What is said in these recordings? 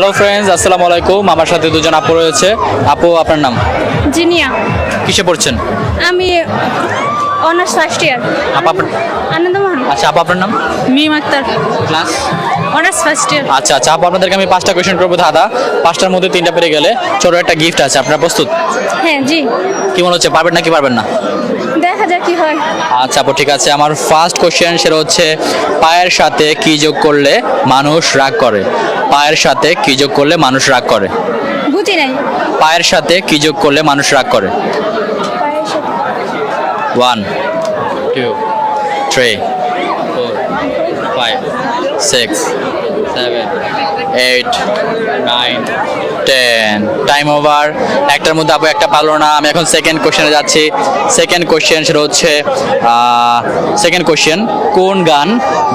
Hello friends আসসালামু আলাইকুম। আমার সাথে দুজন আপু রয়েছে। আপু আপনার নাম? জিনিয়া। কিসে পড়ছেন? আমি অনার্স ফার্স্ট ইয়ার আপু আপনার আনন্দমোহন আচ্ছা আপু আপনার নাম? Mim Akter. Class? Honours first year আচ্ছা আচ্ছা আপু আপনাদেরকে আমি পাঁচটা কোয়েশ্চেন করব দাদা পাঁচটার মধ্যে তিনটা পেরে গেলে ছোট একটা গিফট আছে আপনারা প্রস্তুত? হ্যাঁ জি। কি মনে হচ্ছে পারবেন না কি পারবেন না? কি হয়? আচ্ছা আপু ঠিক আছে। আমার ফার্স্ট কোশ্চেন সেটা হচ্ছে পায়ের সাথে কি যোগ করলে মানুষ রাগ করে? পায়ের সাথে কি যোগ করলে মানুষ রাগ করে? বুঝি নাই। পায়ের সাথে কি যোগ করলে মানুষ রাগ করে? One two three four five six seven eight nine ten time over একটার মধ্যে আপু একটা পারল না। আমি এখন সেকেন্ড কোশ্চেনে যাচ্ছি। সেকেন্ড কোশ্চেন সেটা হচ্ছে সেকেন্ড কোশ্চেন কোন গান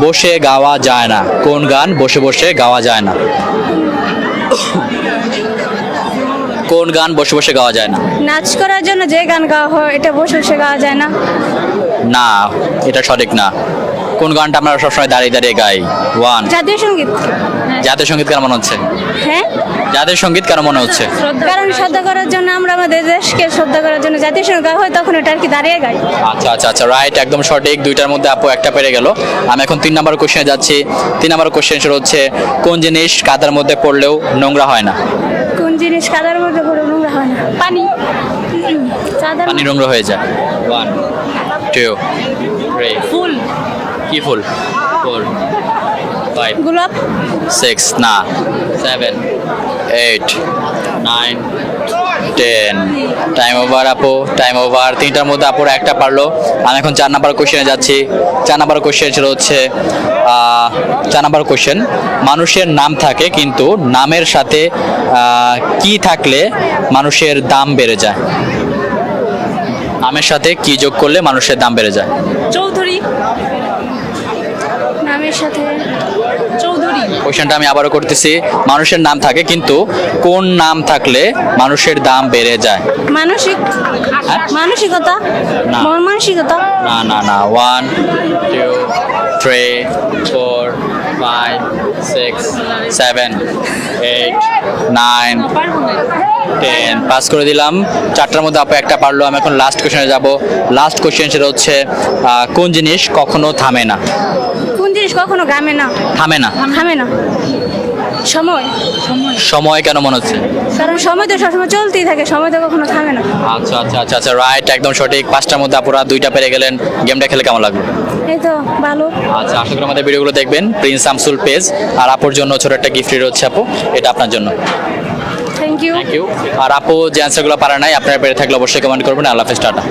বসে গাওয়া যায় না? কোন গান বসে বসে গাওয়া যায় না? কোন গান বসে বসে গাওয়া যায় না? নাচ করার জন্য যে গান গাওয়া হয় এটা বসে বসে গাওয়া যায় না। না এটা সঠিক না। কোন গানটা আমরা সবসময় দাঁড়িয়ে দাঁড়িয়ে গাই? ওয়ান জাতীয় সংগীত। জাতীয় সংগীত কেন মনে হচ্ছে? হ্যাঁ। জাতীয় সংগীত কেন মনে হচ্ছে? কারণ শ্রদ্ধা করার জন্য আমরা আমাদের দেশকে শ্রদ্ধা করার জন্য জাতীয় সংগীত গাওয়া হয় তখন এটা আর কি দাঁড়িয়ে গাই আচ্ছা আচ্ছা আচ্ছা রাইট একদম সঠিক। দুইটার মধ্যে আপু একটা পেরে গেল। আমি এখন তিন নম্বর কোশ্চেনে যাচ্ছি। তিন নম্বর কোশ্চেন সেটা হচ্ছে কোন জিনিস কাদার মধ্যে পড়লেও নোংরা হয় না? কোন জিনিস কাদার মধ্যে পড়ে নোংরা হয় না? পানি। পানি নোংরা হয়ে যায়। ওয়ান টু থ্রি ফুল। কি ফুল? ফোর ফাইভ গোলাপ। সিক্স না। Seven eight nine ten time over আপু টাইম ওভার তিনটার মধ্যে আপুর একটা পারল। আমি এখন চার নাম্বার কোশ্চেনে যাচ্ছি। চার নাম্বার কোশ্চেন ছিল হচ্ছে চার নাম্বার কোশ্চেন মানুষের নাম থাকে, কিন্তু নামের সাথে কি থাকলে মানুষের দাম বেড়ে যায়? নামের সাথে কি যোগ করলে মানুষের দাম বেড়ে যায়? চৌধুরী। নামের সাথে কোশ্চেনটা আমি আবারও করতেছি। মানুষের নাম থাকে কিন্তু কোন নাম থাকলে মানুষের দাম বেড়ে যায়? মানসিক হ্যাঁ? মানসিকতা না। মন মানসিকতা। না না না। One two three four five six seven eight nine ten pass করে দিলাম। চারটার মধ্যে আপু একটা পারল আমি এখন লাস্ট কোশ্চেনে যাব। লাস্ট কোশ্চেন সেটা হচ্ছে কোন জিনিস কখনো থামে না? জিনিস কখনো ঘামে না। থামে না? থামে না। সময়? সময়। কেন মনে হচ্ছে? কারণ সময় তো সবসময় চলতেই থাকে সময় তো কখনো থামে না। আচ্ছা আচ্ছা আচ্ছা আচ্ছা রাইট একদম সঠিক। পাঁচটার মধ্যে আপুরা দুইটা পেরে গেলেন। গেমটা খেলে কেমন লাগল? এই তো ভালো। আচ্ছা আশা করি আমাদের ভিডিওগুলো দেখবেন। প্রিন্স শামসুল পেজ আর আপুর জন্য ছোট একটা গিফট হচ্ছে আপু। এটা আপনার জন্য। থ্যাংক ইউ থ্যাংক ইউ আর আপু যে অ্যান্সারগুলো পারা নাই আপনারা পেরে থাকলে অবশ্যই কমেন্ট করবেন। আল্লাহ হাফেজ টাটা।